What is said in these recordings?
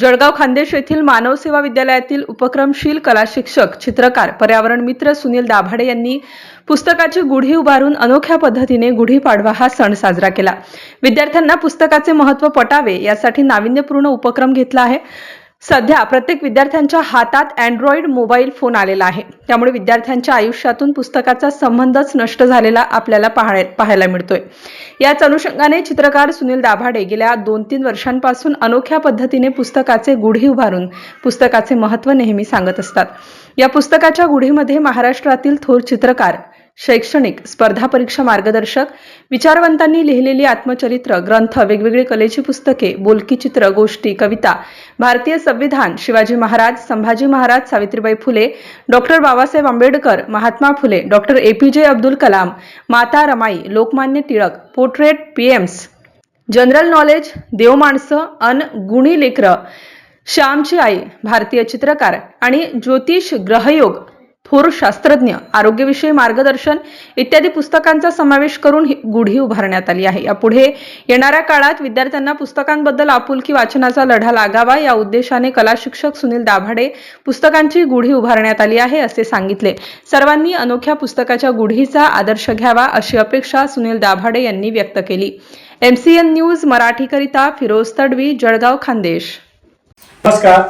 जळगाव खानदेश येथील मानव सेवा विद्यालयातील उपक्रमशील कला शिक्षक चित्रकार पर्यावरण मित्र सुनील दाभाडे यांनी पुस्तकाची गुढी उभारून अनोख्या पद्धतीने गुढीपाडवा हा सण साजरा केला. विद्यार्थ्यांना पुस्तकाचे महत्त्व पटावे यासाठी नाविन्यपूर्ण उपक्रम घेतला आहे. सध्या प्रत्येक विद्यार्थ्यांच्या हातात अँड्रॉइड मोबाईल फोन आलेला आहे. त्यामुळे विद्यार्थ्यांच्या आयुष्यातून पुस्तकाचा संबंधच नष्ट झालेला आपल्याला पाहाय- पाहायला मिळतोय. याच अनुषंगाने चित्रकार सुनील दाभाडे गेल्या दोन तीन वर्षांपासून अनोख्या पद्धतीने पुस्तकाचे गुढी उभारून पुस्तकाचे महत्त्व नेहमी सांगत असतात. या पुस्तकाच्या गुढीमध्ये महाराष्ट्रातील थोर चित्रकार शैक्षणिक स्पर्धा परीक्षा मार्गदर्शक विचारवंतांनी लिहिलेली आत्मचरित्र ग्रंथ वेगवेगळी कलेची पुस्तके बोलकी चित्र गोष्टी कविता भारतीय संविधान Shivaji Maharaj Sambhaji Maharaj Savitribai Phule doctor Babasaheb Ambedkar Mahatma Phule doctor A P J Abdul Kalam Mata Ramai Lokmanya Tilak portrait PMs general knowledge देव माणसं अन गुणी लेकरं श्यामची आई भारतीय चित्रकार आणि ज्योतिष ग्रहयोग थोर शास्त्रज्ञ आरोग्यविषयी मार्गदर्शन इत्यादी पुस्तकांचा समावेश करून गुढी उभारण्यात आली आहे. यापुढे येणाऱ्या काळात विद्यार्थ्यांना पुस्तकांबद्दल आपुलकी वाचनाचा लढा लागावा या उद्देशाने कला शिक्षक सुनील दाभाडे पुस्तकांची गुढी उभारण्यात आली आहे असे सांगितले. सर्वांनी अनोख्या पुस्तकाच्या गुढीचा आदर्श घ्यावा अशी अपेक्षा सुनील दाभाडे यांनी व्यक्त केली. एमसीएन न्यूज मराठीकरिता फिरोज तडवी जळगाव खानदेश. नमस्कार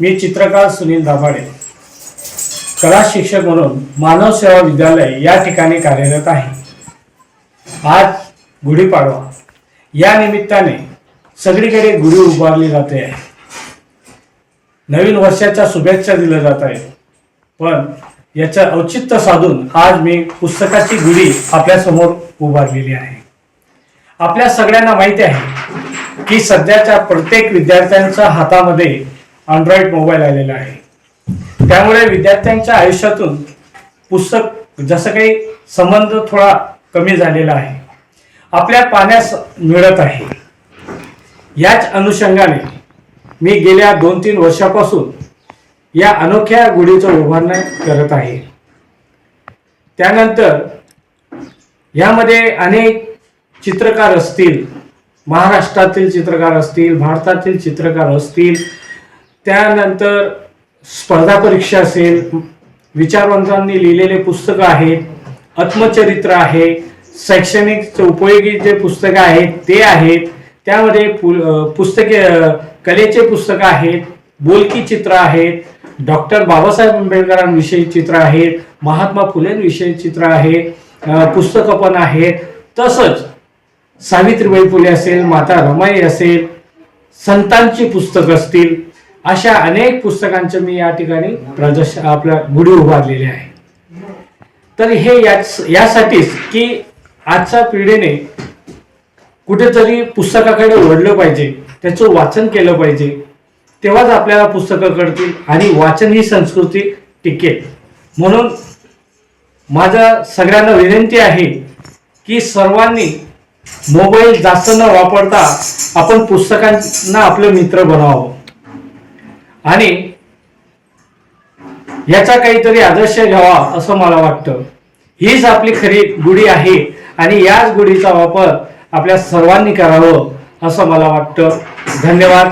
मी चित्रकार सुनील दाभाडे. कला शिक्षक म्हणून मानव सेवा विद्यालय या ठिकाणी कार्यरत आहे. आज गुढीपाडवा. या निमित्ताने सगळीकडे गुढी उभारली जाते. आहे नवीन वर्षाच्या शुभेच्छा दिल्या जात आहेत. पण याचं औचित्य साधून आज मी पुस्तकाची गुढी आपल्यासमोर उभारलेली आहे. आपल्या सगळ्यांना माहिती आहे की सध्याच्या प्रत्येक विद्यार्थ्यांच्या हातामध्ये अँड्रॉइड मोबाईल आलेला आहे. त्यामुळे विद्यार्थ्यांच्या आयुष्यातून पुस्तक जसं काही संबंध थोडा कमी झालेला आहे. आपल्या पाण्यास मिळत आहे. याच अनुषंगाने मी गेल्या दोन तीन वर्षापासून या अनोख्या गुढीचं उभारणं करत आहे. त्यानंतर यामध्ये अनेक चित्रकार असतील महाराष्ट्रातील चित्रकार असतील भारतातील चित्रकार असतील. त्यानंतर स्पर्धा परीक्षा असेल विचारवंतांनी लिहिलेले पुस्तकं आहेत आत्मचरित्र आहे शैक्षणिक उपयोगी जे पुस्तकं आहेत ते आहेत त्यामध्ये पु पुस्तके कलेचे पुस्तकं आहेत बोलकी चित्र आहेत डॉक्टर बाबासाहेब आंबेडकरांविषयी चित्र आहेत महात्मा फुलेंविषयी चित्र आहे पुस्तकं पण आहेत. तसंच सावित्रीबाई फुले असेल माता रमाई असेल संतांची पुस्तकं असतील अशा अनेक पुस्तकांचं मी या ठिकाणी प्रदर्शन आपल्या गुढी उभारलेली आहे. तर हे याच यासाठीच की आजच्या पिढीने कुठेतरी पुस्तकाकडे ओढलं पाहिजे त्याचं वाचन केलं पाहिजे तेव्हाच आपल्याला पुस्तकं कळतील आणि वाचन ही संस्कृती टिकेल. म्हणून माझा सगळ्यांना विनंती आहे की सर्वांनी मोबाईल जास्त न वापरता आपण पुस्तकांना आपलं मित्र बनावं आणि याचा काहीतरी आदर्श घ्यावा असं मला वाटतं. हीच आपली खरी गुढी आहे आणि याच गुढीचा वापर आपल्या सर्वांनी करावं असं मला वाटतं. धन्यवाद.